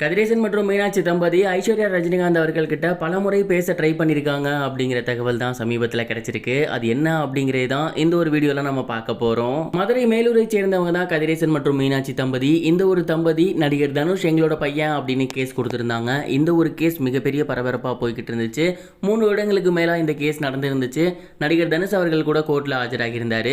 கதிரேசன் மற்றும் மீனாட்சி தம்பதி ஐஸ்வர்யா ரஜினிகாந்த் அவர்கள்கிட்ட பலமுறை பேச ட்ரை பண்ணியிருக்காங்க அப்படிங்கிற தகவல் தான் சமீபத்தில் கிடைச்சிருக்கு. அது என்ன அப்படிங்கிறது தான் இந்த ஒரு வீடியோவில் நம்ம பார்க்க போகிறோம் மதுரை மேலூரை சேர்ந்தவங்க தான் கதிரேசன் மற்றும் மீனாட்சி தம்பதி. இந்த ஒரு தம்பதி நடிகர் தனுஷ் எங்களோட பையன் அப்படின்னு கேஸ் கொடுத்துருந்தாங்க. இந்த ஒரு கேஸ் மிகப்பெரிய பரபரப்பாக போய்கிட்டு இருந்துச்சு. மூணு வருடங்களுக்கு மேலே இந்த கேஸ் நடந்திருந்துச்சு. நடிகர் தனுஷ் அவர்கள் கூட கோர்ட்டில் ஆஜராகியிருந்தார்.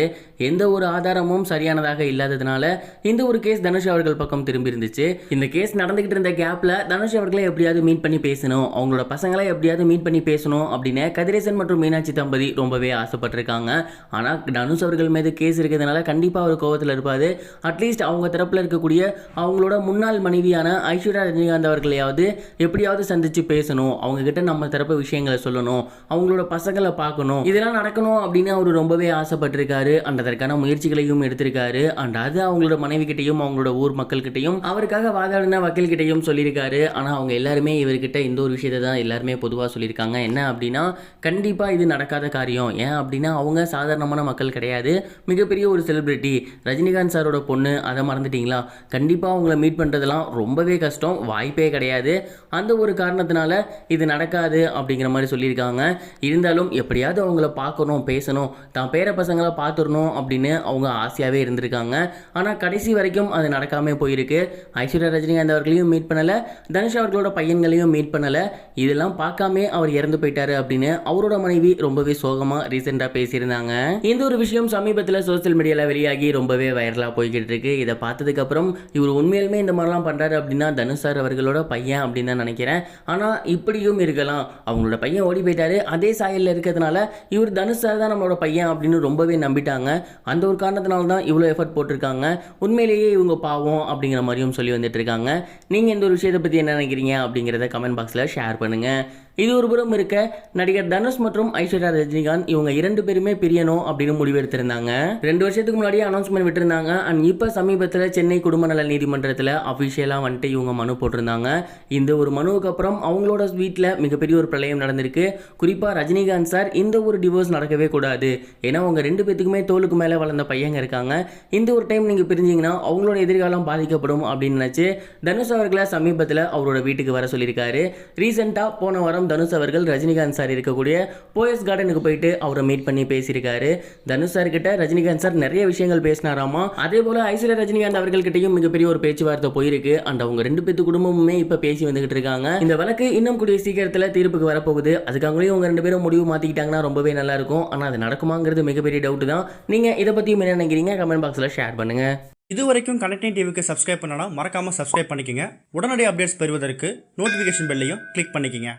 எந்த ஒரு ஆதாரமும் சரியானதாக இல்லாததுனால இந்த ஒரு கேஸ் தனுஷ் அவர்கள் பக்கம் திரும்பி இருந்துச்சு இந்த கேஸ் நடந்துகிட்டு இருந்த கேப்பில் தனுஷ் அவர்களை எப்படியாவது மீட் பண்ணி பேசணும். அவங்களோட பசங்களை எப்படியாவது மீட் பண்ணி பேசணும் அப்படின்னு கதிரேசன் மற்றும் மீனாட்சி தம்பதி ரொம்பவே ஆசைப்பட்டிருக்காங்க. ஆனால் தனுஷ் அவர்கள் மீது கேஸ் இருக்கிறதுனால கண்டிப்பாக அவர் கோவத்தில் இருப்பார். அட்லீஸ்ட் அவங்க தரப்பில் இருக்கக்கூடிய அவங்களோட முன்னாள் மனைவியான ஐஸ்வர்யா ரஜினிகாந்த் அவர்களையாவது எப்படியாவது சந்தித்து பேசணும். அவங்கக்கிட்ட நம்ம தரப்பு விஷயங்களை சொல்லணும். அவங்களோட பசங்களை பார்க்கணும். இதெல்லாம் நடக்கணும் அப்படின்னு அவர் ரொம்பவே ஆசைப்பட்டிருக்காரு. அண்ட் அதற்கான முயற்சிகளையும் எடுத்திருக்காரு. அண்ட் அது அவங்களோட மனைவி கிட்டையும் அவங்களோட ஊர் மக்கள் கிட்டையும் அவருக்காக வாதாடின வக்கீல் கிட்டையும் சொல்லியிருக்காரு. ஆனால் அவங்க எல்லாருமே இவர்கிட்ட இந்த ஒரு விஷயத்தை தான் எல்லாருமே பொதுவாக சொல்லியிருக்காங்க. என்ன அப்படின்னா கண்டிப்பாக இது நடக்காத காரியம். ஏன் அப்படின்னா அவங்க சாதாரணமான மக்கள் கிடையாது. மிகப்பெரிய ஒரு செலிப்ரிட்டி ரஜினிகாந்த் சாரோட பொண்ணு அதை மறந்துட்டிங்களா? கண்டிப்பாக அவங்கள மீட் பண்ணுறதெல்லாம் ரொம்பவே கஷ்டம். வாய்ப்பே கிடையாது. அந்த ஒரு காரணத்தினால இது நடக்காது அப்படிங்கிற மாதிரி சொல்லியிருக்காங்க. இருந்தாலும் எப்படியாவது அவங்கள பார்க்கணும் பேசணும். தான் பேர பசங்களை பார்த்துடணும் அப்படின்னு அவங்க ஆசையாகவே இருந்திருக்காங்க. ஆனால் கடைசி வரைக்கும் அது நடக்காமல் போயிருக்கு. ஐஸ்வர்யா ரஜினிகாந்த் அவர்களையும் மீட் பண்ணலை தனுஷ் அவர்களோட பையன்களையும் மீட் பண்ணலை இதெல்லாம் பார்க்காமே அவர் இறந்து போயிட்டாரு அப்படின்னு அவரோட மனைவி ரொம்பவே சோகமாக ரீசெண்டாக பேசியிருந்தாங்க. இந்த ஒரு விஷயம் சமீபத்தில் சோஷியல் மீடியாவில் வெளியாகி ரொம்பவே வைரலாக போய்கிட்டு இருக்கு. இதை பார்த்ததுக்கப்புறம் இவர் உண்மையிலுமே இந்த மாதிரிலாம் பண்ணுறாரு அப்படின்னா தனுஷ் சார் அவர்களோட பையன் அப்படின்னு தான் நினைக்கிறேன். ஆனால் இப்படியும் இருக்கலாம். அவங்களோட பையன் ஓடி போயிட்டாரு. அதே சாயலில் இருக்கிறதுனால இவர் தனுஷ் சார் தான் நம்மளோட பையன் அப்படின்னு ரொம்பவே நம்பிட்டாங்க. அந்த ஒரு காரணத்தினால தான் இவ்வளோ எஃபர்ட் போட்டிருக்காங்க. உண்மையிலேயே இவங்க பாவம் அப்படிங்கிற மாதிரியும் சொல்லி வந்துட்டு இருக்காங்க. நீங்கள் இந்த ஒரு விஷயத்தை பற்றி என்ன நினைக்கிறீங்க அப்படிங்கிறத கமெண்ட் பாக்ஸில் ஷேர் பண்ணுங்கள் இது ஒரு புறம் இருக்க நடிகர் தனுஷ் மற்றும் ஐஸ்வர்யா ரஜினிகாந்த் இவங்க இரண்டு பேருமே பிரியணும் அப்படின்னு முடிவெடுத்திருந்தாங்க ரெண்டு வருஷத்துக்கு முன்னாடியே அனௌன்ஸ்மெண்ட் விட்டுருந்தாங்க. அண்ட் இப்போ சமீபத்தில் சென்னை குடும்ப நல நீதிமன்றத்தில் அஃபிஷியலாக வந்துட்டு இவங்க மனு போட்டிருந்தாங்க. இந்த ஒரு மனுவுக்கு அப்புறம் அவங்களோட வீட்டில் மிகப்பெரிய ஒரு பிரளயம் நடந்திருக்கு. குறிப்பாக ரஜினிகாந்த் சார் இந்த ஒரு டிவோர்ஸ் நடக்கவே கூடாது. ஏன்னா அவங்க ரெண்டு பேத்துக்குமே தோலுக்கு மேலே வளர்ந்த பையங்க இருக்காங்க. இந்த ஒரு டைம் நீங்கள் பிரிஞ்சிங்கன்னா அவங்களோட எதிர்காலம் பாதிக்கப்படும் அப்படின்னு நினச்சி தனுஷ் அவர்களை சமீபத்தில் அவரோட வீட்டுக்கு வர சொல்லியிருக்காரு. ரீசெண்டாக போன வாரம் தனுஷ் அவர்கள் ரஜினிகாந்த் சார் இருக்கக்கூடிய போயஸ் கார்டனுக்கு போயிட்டு அவரை மீட் பண்ணி பேசியிருக்காரு. தனுஷ் சார் கிட்ட ரஜினிகாந்த் சார் நிறைய விஷயங்கள் பேசினாராமா? அதே போல ஐஸ்வர்யா ரஜினிகாந்த் அவர்கள்கிட்டயும் மிகப்பெரிய ஒரு பேச்சுவார்த்தை போயிருக்கு. அண்ட் அவங்க ரெண்டு பேத்து குடும்பமுமே இப்ப பேசி வந்துகிட்டு இருக்காங்க. இந்த வழக்கு இன்னும் கூடிய சீக்கிரத்துல தீர்ப்புக்கு வரப்போகுது. அதுக்காகவே அவங்க ரெண்டு பேரும் முடிவு மாத்திக்கிட்டாங்கன்னா ரொம்பவே நல்லா இருக்கும். ஆனா அது நடக்குமாங்கிறது மிகப்பெரிய டவுட் தான். நீங்க இதை பத்தியும் என்ன நினைக்கிறீங்க? கமெண்ட் பாக்ஸ்ல ஷேர் பண்ணுங்க. இது வரைக்கும் கனெக்டிங் டிவிக்கு சப்ஸ்கிரைப் பண்ணனா மறக்காம சப்ஸ்கிரைப் பண்ணிக்கங்க. உடனடி அப்டேட்ஸ் பெறுவதற்கு நோட்டிஃபிகேஷன் பெல்லையும் கிளிக் பண்ணிக்கங்க.